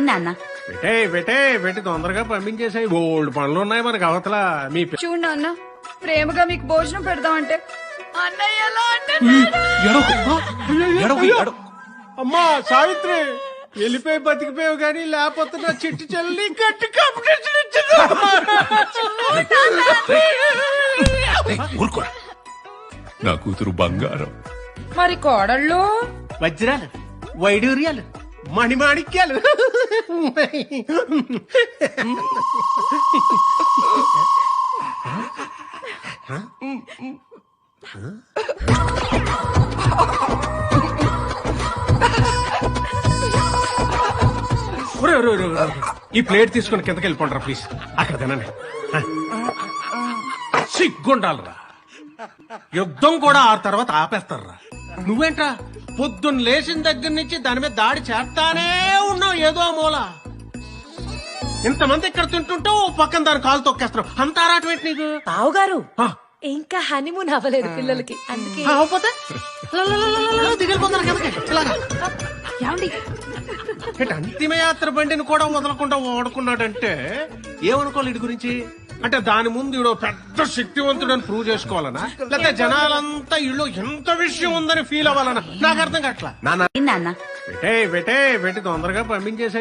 నాన్న పెట్టే పెట్టే పెట్టి. తొందరగా పంపించేసాయి. ఓల్డ్ పనులు ఉన్నాయి మనకి అవతల. మీ పి- చూడు నాన్న ప్రేమగా మీకు భోజనం పెడదామంటే అన్నయ్య ఎలా అమ్మా సావిత్రి వెళ్ళిపోయి బతికిపోయావు కానీ లేకపోతే నా చిట్టి చెల్లి గట్టి కాంపిటీషన్ నా కూతురు బంగారం. మరి కోడళ్ళు? వజ్రాలు వైడూర్యాలు. మణిమాణిక్యాలు. ఈ ప్లేట్ తీసుకుని కిందకి వెళ్ళిపోండి ప్లీజ్ అక్కడ తినండి. సిగ్గుండాలరా. యుద్ధం కూడా ఆ తర్వాత ఆపేస్తారా నువ్వేంట్రా? పొద్దున్న లేచిన దగ్గర నుంచి దాని మీద దాడి చేస్తానే ఉన్నావు ఏదో మూల. ఇంతమంది ఇక్కడ తింటుంటే ఓ పక్కన దాని కాలు తొక్కేస్తున్నావు అంత ఆరాటం ఏంటి నీకు? బావగారు ఆ, ఇంకా హనీమూన్ అవ్వలేదు పిల్లలకి. అందుకే అవ్వకపోతే? ఇలాగా. ఏమండి? అంతిమయాత్ర బండిని కూడా వదలకుండా వాడుకున్నాడంటే ఏమనుకోవాలి వీడి గురించి? అంటే దాని ముందు ఈడో పెద్ద శక్తివంతుడని ప్రూవ్ చేసుకోవాలనా? లేకపోతే జనాలంతా ఇళ్ళు ఎంత విషయం ఉందని ఫీల్ అవ్వాలనా? నాకు అర్థం కావట్లా? నాన్న. పెట్టే పెట్టే పెట్టి తొందరగా పంపించేసాయి.